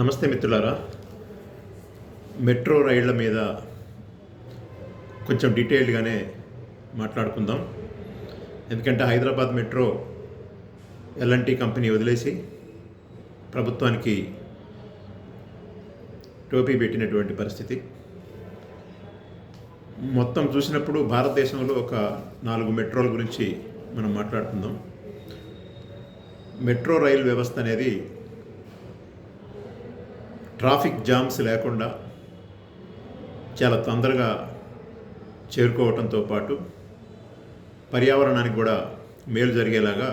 నమస్తే మిత్రులారా. మెట్రో రైళ్ళ మీద కొంచెం డీటెయిల్డ్గానే మాట్లాడుకుందాం. ఎందుకంటే హైదరాబాద్ మెట్రో ఎల్ఎన్టీ కంపెనీ వదిలేసి ప్రభుత్వానికి టోపీ పెట్టినటువంటి పరిస్థితి. మొత్తం చూసినప్పుడు భారతదేశంలో ఒక నాలుగు మెట్రోల గురించి మనం మాట్లాడుకుందాం. మెట్రో రైలు వ్యవస్థ అనేది ట్రాఫిక్ జామ్స్ లేకుండా చాలా తొందరగా చేరుకోవటంతో పాటు పర్యావరణానికి కూడా మేలు జరిగేలాగా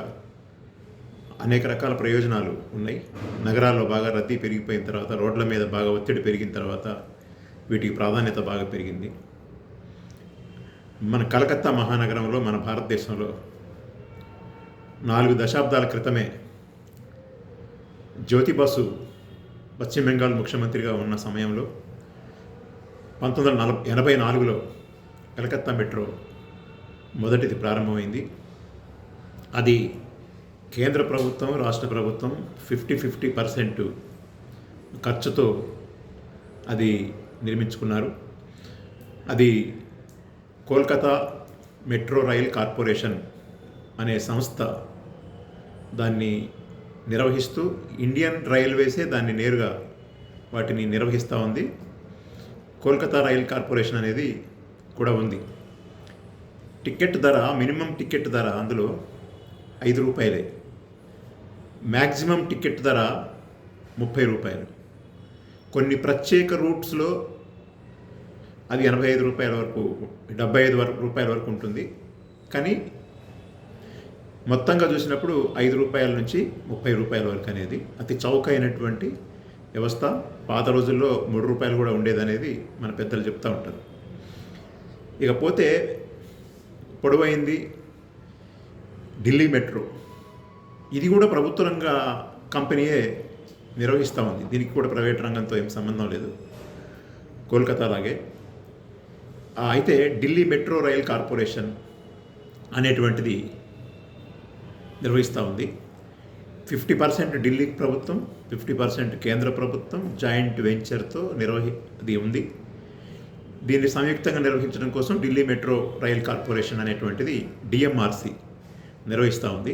అనేక రకాల ప్రయోజనాలు ఉన్నాయి. నగరాల్లో బాగా రద్దీ పెరిగిపోయిన తర్వాత రోడ్ల మీద బాగా ఒత్తిడి పెరిగిన తర్వాత వీటికి ప్రాధాన్యత బాగా పెరిగింది. మన కలకత్తా మహానగరంలో మన భారతదేశంలో నాలుగు దశాబ్దాల క్రితమే జ్యోతిబాసు పశ్చిమ బెంగాల్ ముఖ్యమంత్రిగా ఉన్న సమయంలో పంతొమ్మిది వందల నలభై ఎనభై నాలుగులో కలకత్తా మెట్రో మొదటిది ప్రారంభమైంది. అది కేంద్ర ప్రభుత్వం రాష్ట్ర ప్రభుత్వం ఫిఫ్టీ ఫిఫ్టీ పర్సెంట్ ఖర్చుతో అది నిర్మించుకున్నారు. అది కోల్కతా మెట్రో రైల్ కార్పొరేషన్ అనే సంస్థ దాన్ని నిర్వహిస్తూ ఇండియన్ రైల్వేసే దాన్ని నేరుగా వాటిని నిర్వహిస్తూ ఉంది. కోల్కతా రైల్ కార్పొరేషన్ అనేది కూడా ఉంది. టికెట్ ధర మినిమం టికెట్ ధర అందులో ఐదు రూపాయలే. మ్యాక్సిమం టికెట్ ధర ముప్పై రూపాయలు. కొన్ని ప్రత్యేక రూట్స్లో అది ఎనభై ఐదు రూపాయల వరకు డెబ్బై ఐదు వరకు రూపాయల వరకు ఉంటుంది. కానీ మొత్తంగా చూసినప్పుడు ఐదు రూపాయల నుంచి ముప్పై రూపాయల వరకు అనేది అతి చౌకైనటువంటి వ్యవస్థ. పాత రోజుల్లో మూడు రూపాయలు కూడా ఉండేదనేది మన పెద్దలు చెప్తూ ఉంటారు. ఇకపోతే పొడవైంది ఢిల్లీ మెట్రో. ఇది కూడా ప్రభుత్వ రంగ కంపెనీయే నిర్వహిస్తూ ఉంది. దీనికి కూడా ప్రైవేట్ రంగంతో ఏం సంబంధం లేదు. కోల్కతా లాగే. అయితే ఢిల్లీ మెట్రో రైల్ కార్పొరేషన్ అనేటువంటిది నిర్వహిస్తూ ఉంది. ఫిఫ్టీ పర్సెంట్ ఢిల్లీ ప్రభుత్వం ఫిఫ్టీ పర్సెంట్ కేంద్ర ప్రభుత్వం జాయింట్ వెంచర్తో నిర్వహి అది ఉంది. దీన్ని సంయుక్తంగా నిర్వహించడం కోసం ఢిల్లీ మెట్రో రైల్ కార్పొరేషన్ అనేటువంటిది డిఎంఆర్సి నిర్వహిస్తూ ఉంది.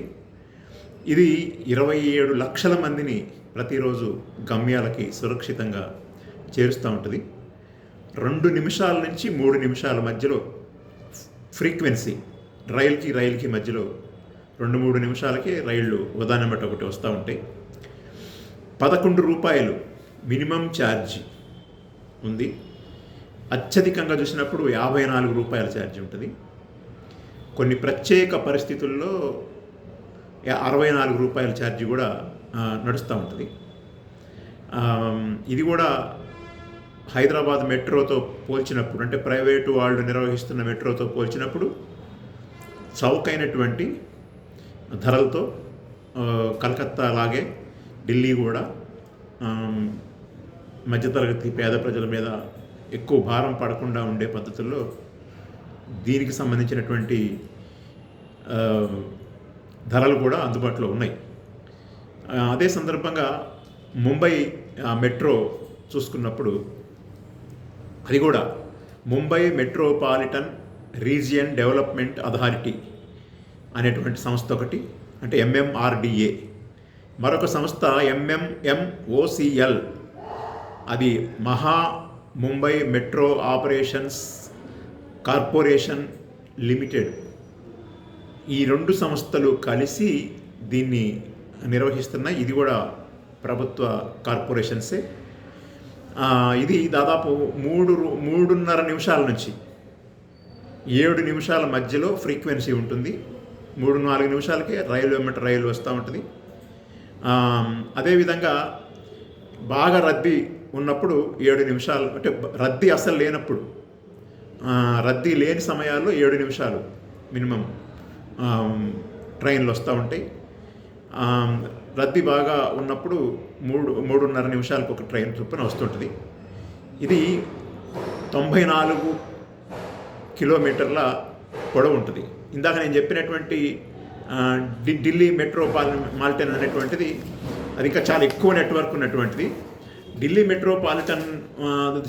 ఇది ఇరవై ఏడు లక్షల మందిని ప్రతిరోజు గమ్యాలకి సురక్షితంగా చేరుస్తూ ఉంటుంది. రెండు నిమిషాల నుంచి మూడు నిమిషాల మధ్యలో ఫ్రీక్వెన్సీ రైల్కి రైల్కి మధ్యలో రెండు మూడు నిమిషాలకి రైళ్ళు ఉదాహరణ బట్టి ఒకటి వస్తూ ఉంటాయి. పదకొండు రూపాయలు మినిమం ఛార్జ్ ఉంది. అత్యధికంగా చూసినప్పుడు యాభై నాలుగు రూపాయల ఛార్జ్ ఉంటుంది. కొన్ని ప్రత్యేక పరిస్థితుల్లో అరవై నాలుగు రూపాయల ఛార్జ్ కూడా నడుస్తూ ఉంటుంది. ఇది కూడా హైదరాబాద్ మెట్రోతో పోల్చినప్పుడు అంటే ప్రైవేటు వాళ్ళు నిర్వహిస్తున్న మెట్రోతో పోల్చినప్పుడు చౌకైనటువంటి ధరలతో కలకత్తా అలాగే ఢిల్లీ కూడా మధ్యతరగతి పేద ప్రజల మీద ఎక్కువ భారం పడకుండా ఉండే పద్ధతుల్లో దీనికి సంబంధించినటువంటి ధరలు కూడా అందుబాటులో ఉన్నాయి. అదే సందర్భంగా ముంబై ఆ, మెట్రో చూసుకున్నప్పుడు అది కూడా Mumbai metropolitan region development authority అనేటువంటి సంస్థ ఒకటి అంటే ఎంఎంఆర్డిఏ మరొక సంస్థ ఎంఎంఎంఓసిఎల్ అది Maha Mumbai metro operations corporation limited. ఈ రెండు సంస్థలు కలిసి దీన్ని నిర్వహిస్తున్నాయి. ఇది కూడా ప్రభుత్వ కార్పొరేషన్సే. ఇది దాదాపు మూడు రు- మూడున్నర నిమిషాల నుంచి ఏడు నిమిషాల మధ్యలో ఫ్రీక్వెన్సీ ఉంటుంది. మూడు నాలుగు నిమిషాలకే రైలు వెంబట రైలు వస్తూ ఉంటుంది. అదేవిధంగా బాగా రద్దీ ఉన్నప్పుడు ఏడు నిమిషాలు అంటే రద్దీ అసలు లేనప్పుడు రద్దీ లేని సమయాల్లో ఏడు నిమిషాలు మినిమం ట్రైన్లు వస్తూ ఉంటాయి. రద్దీ బాగా ఉన్నప్పుడు మూడు మూడున్నర నిమిషాలకు ఒక ట్రైన్ చొప్పున వస్తుంటుంది. ఇది తొంభై నాలుగు కిలోమీటర్ల పొడవు ఉంటుంది. ఇందాక నేను చెప్పినటువంటి ఢిల్లీ మెట్రోపాలిటన్ మాల్టన్ అనేటువంటిది అది ఇంకా చాలా ఎక్కువ నెట్వర్క్ ఉన్నటువంటిది. ఢిల్లీ మెట్రోపాలిటన్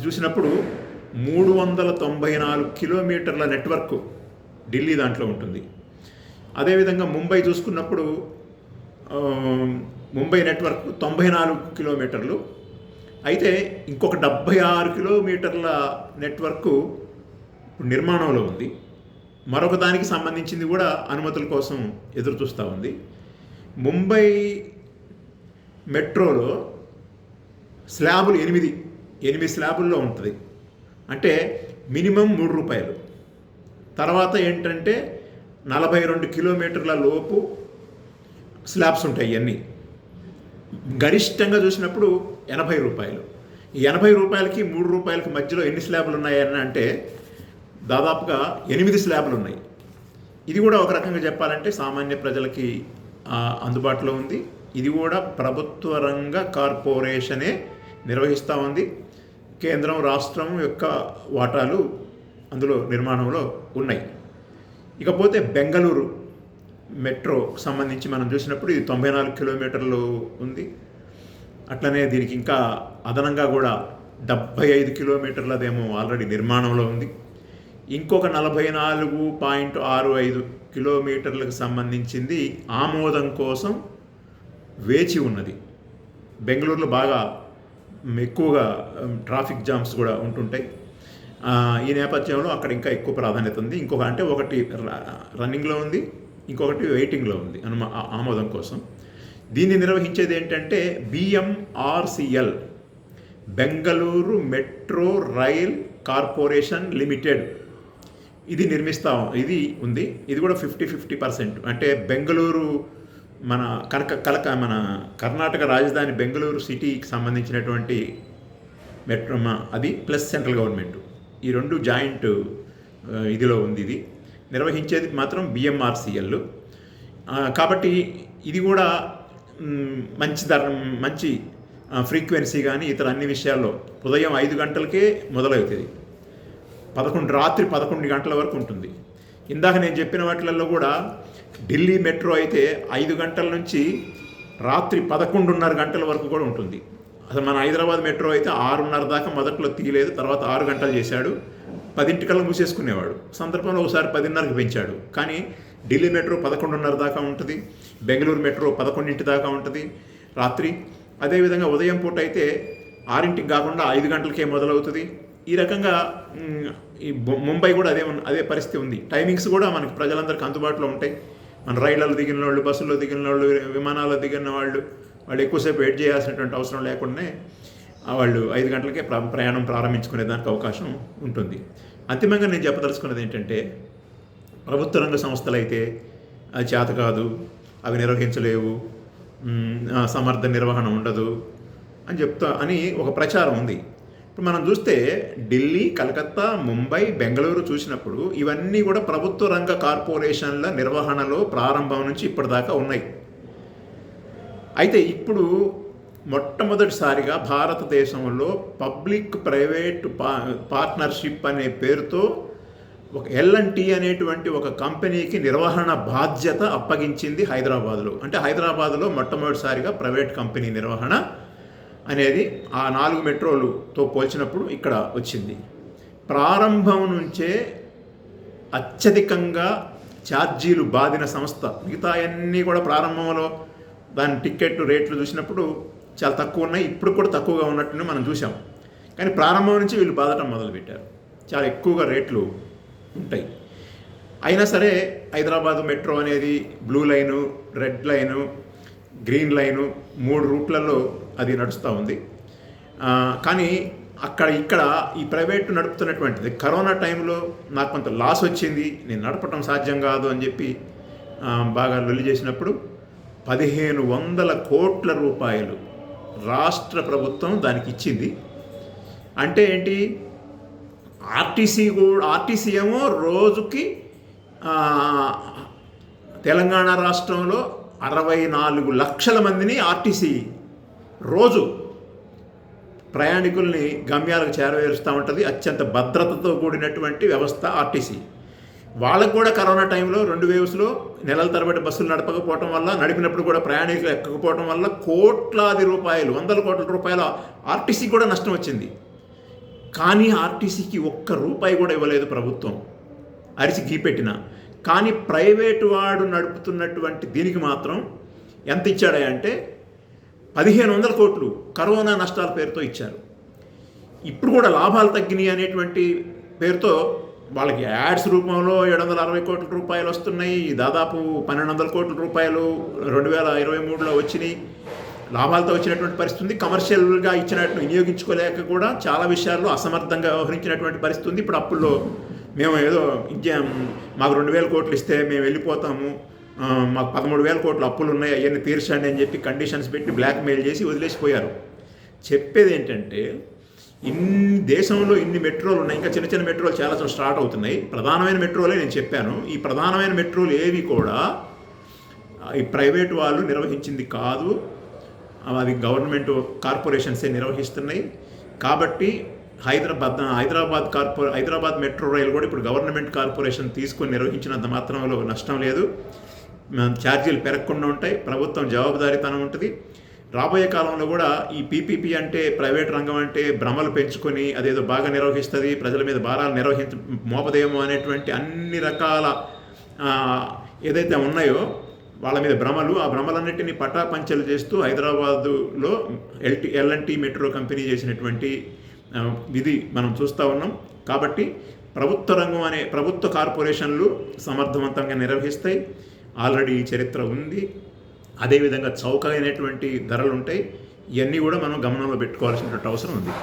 చూసినప్పుడు మూడు వందల తొంభై నాలుగు కిలోమీటర్ల నెట్వర్క్ ఢిల్లీ దాంట్లో ఉంటుంది. అదేవిధంగా ముంబై చూసుకున్నప్పుడు ముంబై నెట్వర్క్ తొంభై నాలుగు కిలోమీటర్లు. అయితే ఇంకొక డెబ్భై ఆరు కిలోమీటర్ల నెట్వర్క్ నిర్మాణంలో ఉంది. మరొక దానికి సంబంధించింది కూడా అనుమతుల కోసం ఎదురు చూస్తూ ఉంది. ముంబై మెట్రోలో స్లాబులు ఎనిమిది ఎనిమిది స్లాబుల్లో ఉంటుంది. అంటే మినిమం మూడు రూపాయలు. తర్వాత ఏంటంటే నలభై రెండు కిలోమీటర్ల లోపు స్లాబ్స్ ఉంటాయి ఇవన్నీ గరిష్టంగా చూసినప్పుడు ఎనభై రూపాయలు. ఈ ఎనభై రూపాయలకి మూడు రూపాయలకి మధ్యలో ఎన్ని స్లాబులు ఉన్నాయని అంటే దాదాపుగా ఎనిమిది స్లాబులు ఉన్నాయి ఇది కూడా ఒక రకంగా చెప్పాలంటే సామాన్య ప్రజలకి అందుబాటులో ఉంది. ఇది కూడా ప్రభుత్వ రంగ కార్పొరేషనే నిర్వహిస్తూ ఉంది. కేంద్రం రాష్ట్రం యొక్క వాటాలు అందులో నిర్మాణంలో ఉన్నాయి. ఇకపోతే బెంగళూరు మెట్రో సంబంధించి మనం చూసినప్పుడు ఇది తొంభై నాలుగు కిలోమీటర్లు ఉంది. అట్లనే దీనికి ఇంకా అదనంగా కూడా డెబ్భై ఐదు కిలోమీటర్లదేమో ఆల్రెడీ నిర్మాణంలో ఉంది. ఇంకొక నలభై నాలుగు పాయింట్ ఆరు ఐదు కిలోమీటర్లకు సంబంధించింది ఆమోదం కోసం వేచి ఉన్నది. బెంగళూరులో బాగా ఎక్కువగా ట్రాఫిక్ జామ్స్ కూడా ఉంటుంటాయి. ఈ నేపథ్యంలో అక్కడ ఇంకా ఎక్కువ ప్రాధాన్యత ఉంది. ఇంకొక అంటే ఒకటి ర- రన్నింగ్లో ఉంది ఇంకొకటి వెయిటింగ్లో ఉంది అనుమా ఆమోదం కోసం. దీన్ని నిర్వహించేది ఏంటంటే BMRCL Bengaluru metro rail corporation limited. ఇది నిర్మిస్తాం. ఇది ఉంది. ఇది కూడా ఫిఫ్టీ ఫిఫ్టీ పర్సెంట్. అంటే బెంగళూరు మన కనక కలక మన కర్ణాటక రాజధాని బెంగళూరు సిటీకి సంబంధించినటువంటి మెట్రో మా- అది ప్లస్ సెంట్రల్ గవర్నమెంట్. ఈ రెండు జాయింట్ ఇదిలో ఉంది ఇది. నిర్వహించేది మాత్రం బిఎంఆర్సిఎల్ కాబట్టి ఇది కూడా మంచి ధర మంచి ఫ్రీక్వెన్సీ కానీ ఇతర అన్ని విషయాల్లో ఉదయం ఐదు గంటలకే మొదలవుతుంది. పదకొండు రాత్రి పదకొండు గంటల వరకు ఉంటుంది. ఇందాక నేను చెప్పిన వాటిలలో కూడా ఢిల్లీ మెట్రో అయితే ఐదు గంటల నుంచి రాత్రి పదకొండున్నర గంటల వరకు కూడా ఉంటుంది. అసలు మన హైదరాబాద్ మెట్రో అయితే ఆరున్నర దాకా మొదట్లో తీయలేదు తర్వాత ఆరు గంటలు చేశాడు. పదింటికల్లా మూసేసుకునేవాడు. సందర్భంలో ఒకసారి పదిన్నరకు పెంచాడు. కానీ ఢిల్లీ మెట్రో పదకొండున్నర దాకా ఉంటుంది బెంగళూరు మెట్రో పదకొండింటి దాకా ఉంటుంది. రాత్రి అదేవిధంగా ఉదయం పూట అయితే ఆరింటికి కాకుండా ఐదు గంటలకే మొదలవుతుంది. ఈ రకంగా ఈ ముంబై కూడా అదే అదే పరిస్థితి ఉంది. టైమింగ్స్ కూడా మనకి ప్రజలందరికీ అందుబాటులో ఉంటాయి. మన రైళ్ళలో దిగిన వాళ్ళు బస్సుల్లో దిగిన వాళ్ళు విమానాల్లో దిగిన వాళ్ళు వాళ్ళు ఎక్కువసేపు వెయిట్ చేయాల్సినటువంటి అవసరం లేకుండానే వాళ్ళు ఐదు గంటలకే ప్ర- ప్రయాణం ప్రారంభించుకునే దానికి అవకాశం ఉంటుంది. అంతిమంగా నేను చెప్పదలుచుకున్నది ఏంటంటే ప్రభుత్వ రంగ సంస్థలు అయితే అది చేత కాదు అవి నిర్వహించలేవు సమర్థ నిర్వహణ ఉండదు అని చెప్తా అని ఒక ప్రచారం ఉంది. ఇప్పుడు మనం చూస్తే ఢిల్లీ కలకత్తా ముంబై బెంగళూరు చూసినప్పుడు ఇవన్నీ కూడా ప్రభుత్వ రంగ కార్పొరేషన్ల నిర్వహణలో ప్రారంభం నుంచి ఇప్పటిదాకా ఉన్నాయి. అయితే ఇప్పుడు మొట్టమొదటిసారిగా భారతదేశంలో పబ్లిక్ ప్రైవేట్ పా పార్ట్నర్షిప్ అనే పేరుతో ఒక ఎల్ఎన్టీ అనేటువంటి ఒక కంపెనీకి నిర్వహణ బాధ్యత అప్పగించింది హైదరాబాద్లో. అంటే హైదరాబాద్లో మొట్టమొదటిసారిగా ప్రైవేట్ కంపెనీ నిర్వహణ అనేది ఆ నాలుగు మెట్రోలుతో పోల్చినప్పుడు ఇక్కడ వచ్చింది. ప్రారంభం నుంచే అత్యధికంగా ఛార్జీలు బాధిన సంస్థ. మిగతా అన్నీ కూడా ప్రారంభంలో దాని టికెట్ రేట్లు చూసినప్పుడు చాలా తక్కువ ఉన్నాయి. ఇప్పుడు కూడా తక్కువగా ఉన్నట్టుని మనం చూసాం కానీ ప్రారంభం నుంచి వీళ్ళు బాధటం మొదలుపెట్టారు. చాలా ఎక్కువగా రేట్లు ఉంటాయి. అయినా సరే హైదరాబాద్ మెట్రో అనేది blue line red line green line మూడు రూట్లలో అది నడుస్తూ ఉంది. కానీ అక్కడ ఇక్కడ ఈ ప్రైవేట్ నడుపుతున్నటువంటిది కరోనా టైంలో నాకు కొంత లాస్ వచ్చింది నేను నడపటం సాధ్యం కాదు అని చెప్పి బాగా లొల్లి చేసినప్పుడు పదిహేను వందల కోట్ల రూపాయలు రాష్ట్ర ప్రభుత్వం దానికి ఇచ్చింది. అంటే ఏంటి? ఆర్టీసీ కూడా ఆర్టీసీ ఏమో రోజుకి తెలంగాణ రాష్ట్రంలో అరవై నాలుగు లక్షల మందిని ఆర్టీసీ రోజు ప్రయాణికుల్ని గమ్యాలకు చేరవేరుస్తూ ఉంటుంది. అత్యంత భద్రతతో కూడినటువంటి వ్యవస్థ ఆర్టీసీ. వాళ్ళకు కూడా కరోనా టైంలో రెండు వేవ్స్లో నెలల తరబడి బస్సులు నడపకపోవటం వల్ల నడిపినప్పుడు కూడా ప్రయాణికులు ఎక్కకపోవటం వల్ల కోట్లాది రూపాయలు వందల కోట్ల రూపాయల ఆర్టీసీకి కూడా నష్టం వచ్చింది. కానీ ఆర్టీసీకి ఒక్క రూపాయి కూడా ఇవ్వలేదు ప్రభుత్వం. అరిచి గీపెట్టిన. కానీ ప్రైవేటు వాడు నడుపుతున్నటువంటి దీనికి మాత్రం ఎంత ఇచ్చాడా అంటే పదిహేను వందల కోట్లు కరోనా నష్టాల పేరుతో ఇచ్చారు. ఇప్పుడు కూడా లాభాలు తగ్గినాయి అనేటువంటి పేరుతో వాళ్ళకి యాడ్స్ రూపంలో ఏడు వందల అరవై కోట్ల రూపాయలు వస్తున్నాయి. దాదాపు పన్నెండు వందల కోట్ల రూపాయలు రెండు వేల ఇరవై మూడులో వచ్చినాయి. లాభాలతో వచ్చినటువంటి పరిస్థితి ఉంది. కమర్షియల్గా ఇచ్చినట్టు వినియోగించుకోలేక కూడా చాలా విషయాల్లో అసమర్థంగా వ్యవహరించినటువంటి పరిస్థితి ఉంది. ఇప్పుడు అప్పుల్లో మేము ఏదో ఇచ్చా మాకు రెండు వేల కోట్లు ఇస్తే మేము వెళ్ళిపోతాము. మాకు పదమూడు వేల కోట్ల అప్పులు ఉన్నాయి అవన్నీ తీర్చండి అని చెప్పి కండిషన్స్ పెట్టి బ్లాక్మెయిల్ చేసి వదిలేసిపోయారు. చెప్పేది ఏంటంటే ఇన్ని దేశంలో ఇన్ని మెట్రోలు ఉన్నాయి ఇంకా చిన్న చిన్న మెట్రోలు చాలా చాలా స్టార్ట్ అవుతున్నాయి. ప్రధానమైన మెట్రోలే నేను చెప్పాను. ఈ ప్రధానమైన మెట్రోలు ఏవి కూడా ఈ ప్రైవేట్ వాళ్ళు నిర్వహించింది కాదు. అది గవర్నమెంట్ కార్పొరేషన్సే నిర్వహిస్తున్నాయి. కాబట్టి హైదరాబాద్ హైదరాబాద్ కార్పొ హైదరాబాద్ మెట్రో రైలు కూడా ఇప్పుడు గవర్నమెంట్ కార్పొరేషన్ తీసుకొని నిర్వహించినంత మాత్రంలో నష్టం లేదు. ఛార్జీలు పెరగకుండా ఉంటాయి. ప్రభుత్వం జవాబుదారీతనం ఉంటుంది. రాబోయే కాలంలో కూడా ఈ పీపీపీ అంటే ప్రైవేట్ రంగం అంటే భ్రమలు పెంచుకొని అదేదో బాగా నిర్వహిస్తుంది ప్రజల మీద భారాలు నిర్వహించ మోపదేమో అనేటువంటి అన్ని రకాల ఏదైతే ఉన్నాయో వాళ్ళ మీద భ్రమలు ఆ భ్రమలన్నింటినీ పటాపంచలు చేస్తూ హైదరాబాదులో ఎల్టీ ఎల్ఎన్టీ మెట్రో కంపెనీ చేసినటువంటి ఇది విధి మనం చూస్తూ ఉన్నాం. కాబట్టి ప్రభుత్వ రంగం అనే ప్రభుత్వ కార్పొరేషన్లు సమర్థవంతంగా నిర్వహిస్తాయి. ఆల్రెడీ ఈ చరిత్ర ఉంది. అదేవిధంగా చౌకైనటువంటి ధరలు ఉంటాయి. ఇవన్నీ కూడా మనం గమనంలో పెట్టుకోవాల్సినటువంటి అవసరం ఉంది.